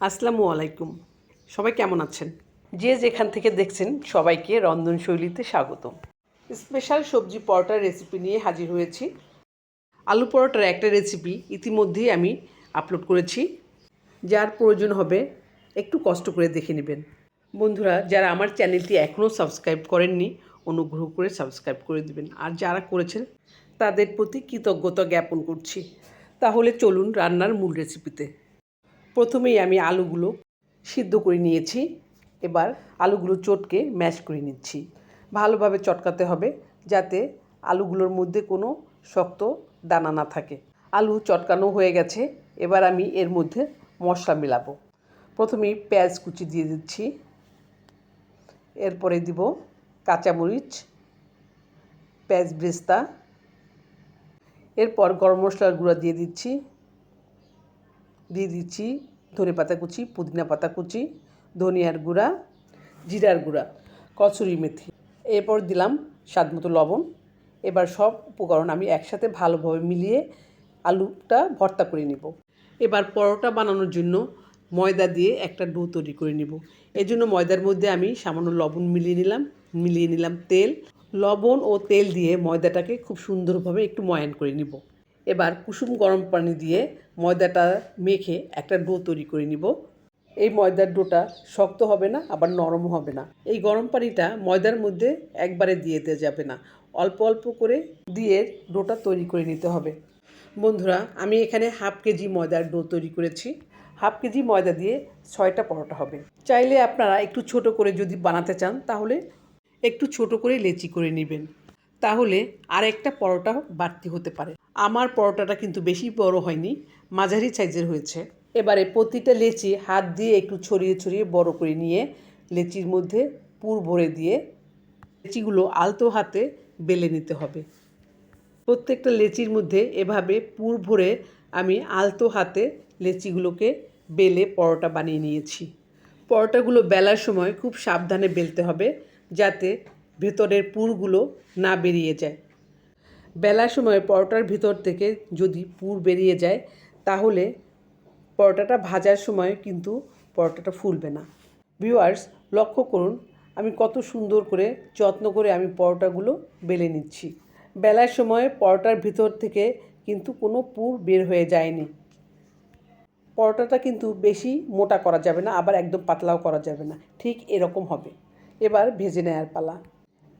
আসসালামু আলাইকুম। সবাই কেমন আছেন? যে যেখান থেকে দেখছেন সবাইকে রন্ধনশৈলীতে স্বাগতম। স্পেশাল সবজি পরোটার রেসিপি নিয়ে হাজির হয়েছি। আলু পরোটার একটা রেসিপি ইতিমধ্যেই আমি আপলোড করেছি। যার প্রয়োজন হবে, একটু কষ্ট করে দেখে নেবেন। বন্ধুরা, যারা আমার চ্যানেলটি এখনও সাবস্ক্রাইব করেননি, অনুগ্রহ করে সাবস্ক্রাইব করে দিবেন। আর যারা করেছেন, তাদের প্রতি কৃতজ্ঞতা জ্ঞাপন করছি। তাহলে চলুন রান্নার মূল রেসিপিতে প্রথমেই আমি আলুগুলো সিদ্ধ করে নিয়েছি। এবার আলুগুলো চটকে ম্যাশ করে নিচ্ছি। ভালোভাবে চটকাতে হবে যাতে আলুগুলোর মধ্যে কোনো শক্ত দানা না থাকে। আলু চটকানো হয়ে গেছে। এবার আমি এর মধ্যে মশলা মেলাবো। প্রথমেই পেঁয়াজ কুচি দিয়ে দিচ্ছি। এরপরে দিব কাঁচামরিচ, পেঁয়াজ ব্রেস্তা। এরপর গরম মশলার গুঁড়া দিয়ে দিচ্ছি। দিয়ে দিচ্ছি ধনে পাতা কুচি, পুদিনা পাতা কুচি, ধনিয়ার গুঁড়া, জিরার গুঁড়া, কচুরি মেথি। এরপর দিলাম স্বাদ মতো লবণ। এবার সব উপকরণ আমি একসাথে ভালোভাবে মিলিয়ে আলুটা ভর্তা করে নিব। এবার পরোটা বানানোর জন্য ময়দা দিয়ে একটা ডো তৈরি করে নিব। জন্য ময়দার মধ্যে আমি সামান্য লবণ মিলিয়ে নিলাম মিলিয়ে নিলাম তেল। লবণ ও তেল দিয়ে ময়দাটাকে খুব সুন্দরভাবে একটু ময়ান করে নিব। এবার কুসুম গরম পানি দিয়ে ময়দাটা মেখে একটা ডো তৈরি করে নিব। এই ময়দার ডোটা শক্ত হবে না, আবার নরম হবে না। এই গরম পানিটা ময়দার মধ্যে একবারে দিয়ে দেওয়া যাবে না। অল্প অল্প করে দিয়ে ডোটা তৈরি করে নিতে হবে। বন্ধুরা, আমি এখানে হাফ কেজি ময়দার ডো তৈরি করেছি। হাফ কেজি ময়দা দিয়ে ছয়টা পরোটা হবে। চাইলে আপনারা একটু ছোট করে যদি বানাতে চান, তাহলে একটু ছোট করে লেচি করে নেবেন। তাহলে আর একটা পরোটা বাড়তি হতে পারে। আমার পরোটাটা কিন্তু বেশি বড় হয়নি, মাঝারি সাইজের হয়েছে। এবারে প্রতিটা লেচি হাত দিয়ে একটু ছড়িয়ে ছড়িয়ে বড় করে নিয়ে লেচির মধ্যে পুর ভরে দিয়ে লেচিগুলো আলতো হাতে বেলে নিতে হবে। প্রত্যেকটা লেচির মধ্যে এভাবে পুর ভরে আমি আলতো হাতে লেচিগুলোকে বেলে পরোটা বানিয়ে নিয়েছি। পরোটাগুলো বেলার সময় খুব সাবধানে বেলতে হবে, যাতে ভেতরের পুরগুলো না বেরিয়ে যায়। বেলার সময় পরোটার ভিতর থেকে যদি পুর বেরিয়ে যায়, তাহলে পরোটাটা ভাজার সময় কিন্তু পরোটাটা ফুলবে না। ভিউয়ার্স, লক্ষ্য করুন, আমি কত সুন্দর করে যত্ন করে আমি পরোটাগুলো বেলে নিচ্ছি। বেলার সময় পরোটার ভিতর থেকে কিন্তু কোনো পুর বের হয়ে যায়নি। পরোটাটা কিন্তু বেশি মোটা করা যাবে না, আবার একদম পাতলাও করা যাবে না। ঠিক এরকম হবে। এবার ভেজে নেওয়ার পালা।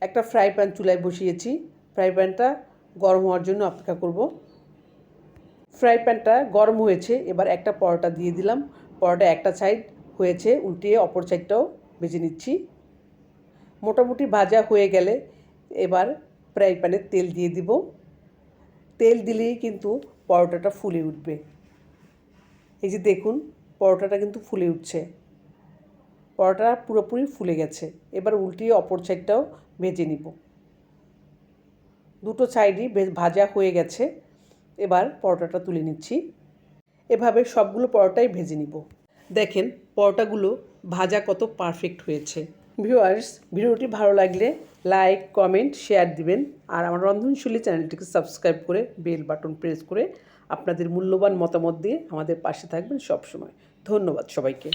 একটা ফ্রাই প্যান চুলায় বসিয়েছি। ফ্রাই প্যানটা গরম হওয়ার জন্য অপেক্ষা করব। ফ্রাই প্যানটা গরম হয়েছে, এবার একটা পরোটা দিয়ে দিলাম। পরোটা একটা সাইড হয়েছে, উল্টিয়ে অপর সাইডটাও ভেজে নিচ্ছি। মোটামুটি ভাজা হয়ে গেলে এবার ফ্রাই প্যানে তেল দিয়ে দিব। তেল দিলেই কিন্তু পরোটাটা ফুলে উঠবে। এই যে দেখুন, পরোটাটা কিন্তু ফুলে উঠছে। পরোটা পুরোপুরি ফুলে গেছে। এবার উল্টিয়ে অপর সাইডটাও ভেজে নিব। দুটো সাইডই বেশ ভাজা হয়ে গেছে। এবার পরোটাটা তুলে নিচ্ছি। এভাবে সবগুলো পরোটাই ভেজে নিব। দেখেন, পরোটাগুলো ভাজা কত পারফেক্ট হয়েছে। ভিউয়ার্স, ভিডিওটি ভালো লাগলে লাইক, কমেন্ট, শেয়ার দিবেন। আর আমার রন্ধনশৈলী চ্যানেলটিকে সাবস্ক্রাইব করে বেল বাটন প্রেস করে আপনাদের মূল্যবান মতামত দিয়ে আমাদের পাশে থাকবেন সবসময়। ধন্যবাদ সবাইকে।